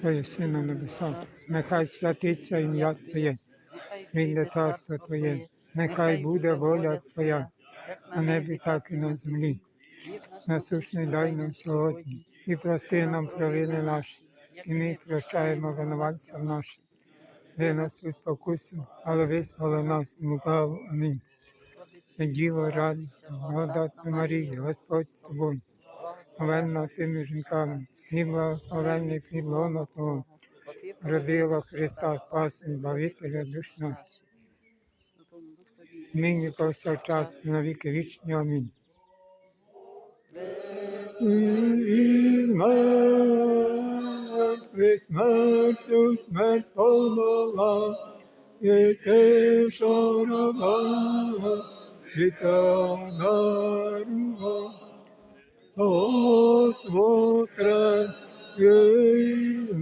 Твоє син на небесах, нехай святиться ім'я Твоє, прийде царство Твоє, нехай буде воля Твоя, на небі, так і на землі. Насущний дай нам сьогодні, і прости нам провини наші, і ми прощаємо винуватцям нашим. Ви нас у спокусу, але визволи нас лукавого. Амінь. Діво, радість, благодатна Марія, Господь з тобою, славенна ти між жінками, і благословенний плід лона Твого, родила Христа, Спаси, Збавителя душ наших. Нині повсякчас на віки вічні. Амінь. Із мертвих смертю смерть подолав, і ти вшарував, життя дарував. Ось воскрес із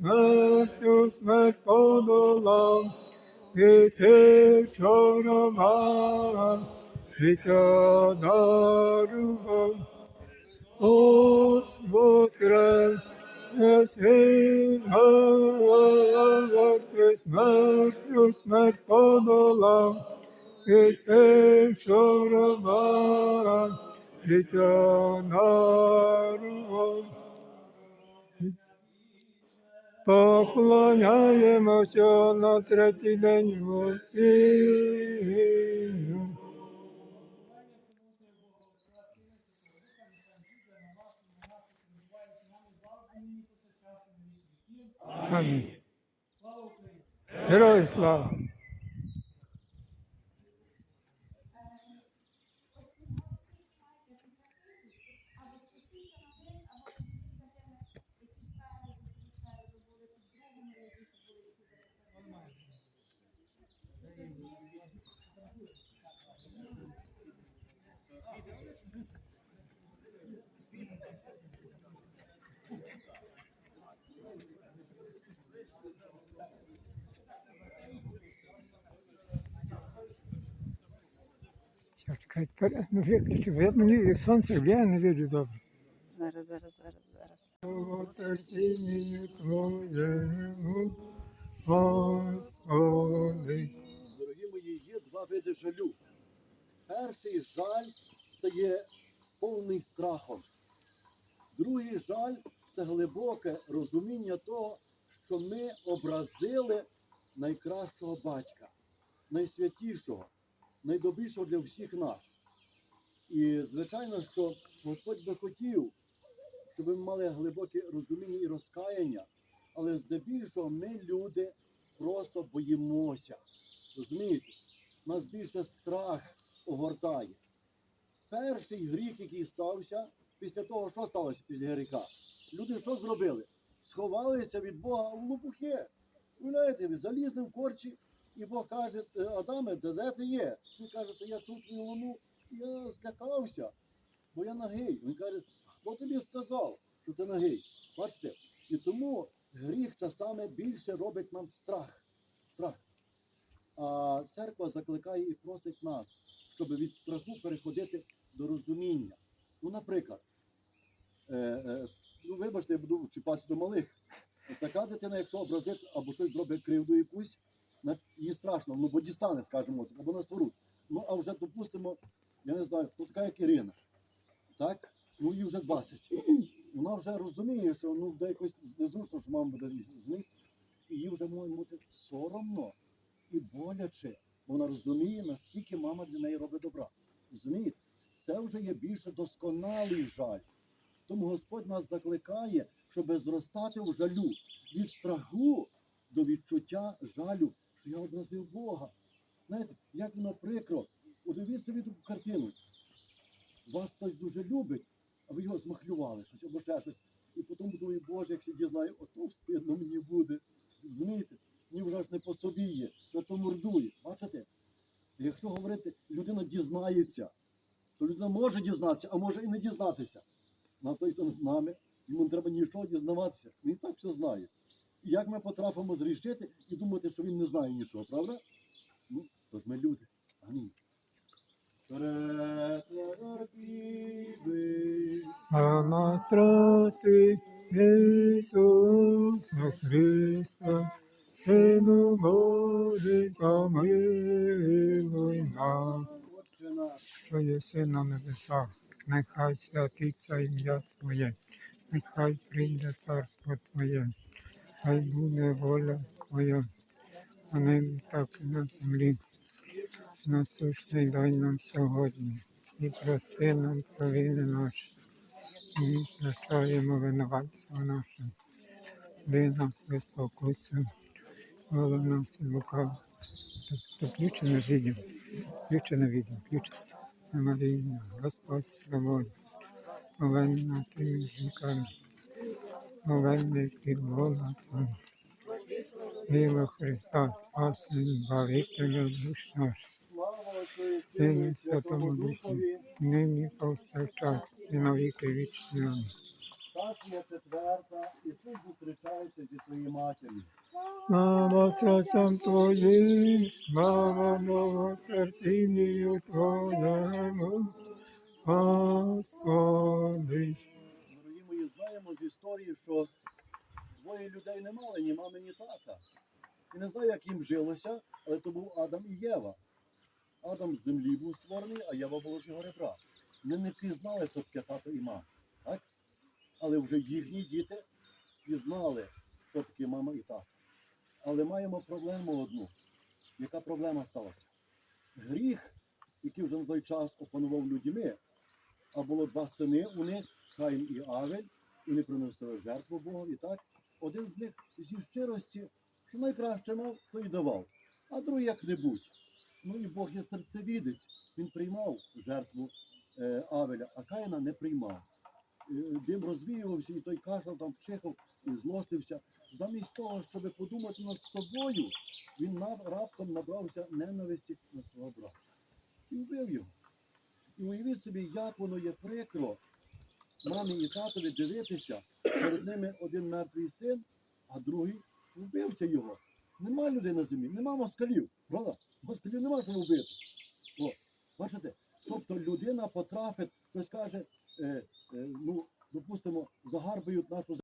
мертвих смертю життя. Ось воскрес із мертвих смертю смерть подолав, і ти вшарував, життя дарував. Поклоняємося на третій день Воскресінню. Амінь. Герої слава! Я чекаю, ну, мені сонце б'є, я не виджу добре. Зараз, зараз, зараз, зараз. Дорогі мої, є два види жалю. Перший жаль це є сповнений страхом. Другий жаль це глибоке розуміння того, що ми образили найкращого батька, найсвятішого, найдобрішого для всіх нас. І звичайно, що Господь би хотів, щоб ми мали глибоке розуміння і розкаяння, але здебільшого ми, люди, просто боїмося. Розумієте? Нас більше страх огортає. Перший гріх, який стався, після того, що сталося після гріха? Люди що зробили? Сховалися від Бога в лопухи. Уявляєте, залізли в корчі, і Бог каже, «Е, Адаме, де, ти є? Він каже, «Та я чув твою луну, я злякався, бо я нагий. Він каже, хто тобі сказав, що ти нагий? Бачите? І тому гріх часами більше робить нам страх. страх. А церква закликає і просить нас, щоб від страху переходити до розуміння. Ну, наприклад, е, е, ну, вибачте, я буду чіпатися до малих. Така дитина, якщо образить або щось зробить кривду якусь, їй страшно, ну бо дістане, скажімо, або насворуть. Ну, а вже допустимо, я не знаю, хто така, як Ірина. Так? Ну, їй вже 20. Вона вже розуміє, що ну, де якось незручно, що мама буде розуміти. І їй вже може бути соромно і боляче, вона розуміє, наскільки мама для неї робить добра. Розумієте? Це вже є більше досконалий жаль. Тому Господь нас закликає, щоб зростати в жалю від страху до відчуття жалю, що я образив Бога. Знаєте, як воно прикро. Удивіть таку картину. Вас хтось дуже любить, а ви його змахлювали щось або ще щось. І потім думаю, Боже, як сіді знаю, ото встидно мені буде. Розумієте? Мені вже ж не по собі є, то то мордує. Бачите? Якщо говорити, людина дізнається, то людина може дізнатися, а може і не дізнатися. На той, хто над нами, йому не треба нічого дізнаватися. Він так все знає. І як ми потрапимо зрішити думати, що він не знає нічого, правда? Ну, то ж ми люди. Амінь. Самострати Ісуса Христа, Сину Божий, помилуй нас. Що єси на небесах, нехай святиться ім'я Твоє, нехай прийде царство Твоє, хай буде воля Твоя, на небі так на землі. Насущний дай нам сьогодні, і прости нам провини наші, і прощаємо винуватцям нашим. Ди нас без спокуси, воли нас і лукав. То включено відео, включено відео, включено. Марія, Господь з тобою, повинна ти між жінками, Бога Твого. Віла Христа, спаси, збавителя душ наш, слава Сину Сину і і Святому Духові. нині повсякчас і на віки вічні. Стація четверта. Ісус зустрічається зі своєю матір'ю. Слава серцям Твоїм, слава Боготерпінню Твоєму, Господи. Дорогі мої, знаємо з історії, що двоє людей не мали ні мами, ні тата. І не знаю, як їм жилося, але то був Адам і Єва. Адам з землі був створений, а Єва була з його ребра. Вони не пізнали, що таке тато і мама. Так? Але вже їхні діти спізнали, що таке мама і тато. Але маємо проблему одну. Яка проблема сталася? Гріх, який вже на той час опанував людьми, а було два сини у них, Каїн і Авель, і вони приносили жертву Богові, так? Один з них зі щирості, що найкраще мав, то й давав, а другий як-небудь. Ну і Бог є серцевідець, він приймав жертву е, Авеля, а Каїна не приймав. Е, Дим розвіювався, і той кашляв там чихав і злостився. Замість того, щоб подумати над собою, він раптом набрався ненависті на свого брата і вбив його. І уявіть собі, як воно є прикро мамі і татові дивитися, перед ними один мертвий син, а другий вбивця його. Нема людей на землі, нема москалів. Правда? Москалів нема кого вбити. О, бачите? Тобто людина потрапить, хтось каже, е, е, ну, допустимо, загарбують нашу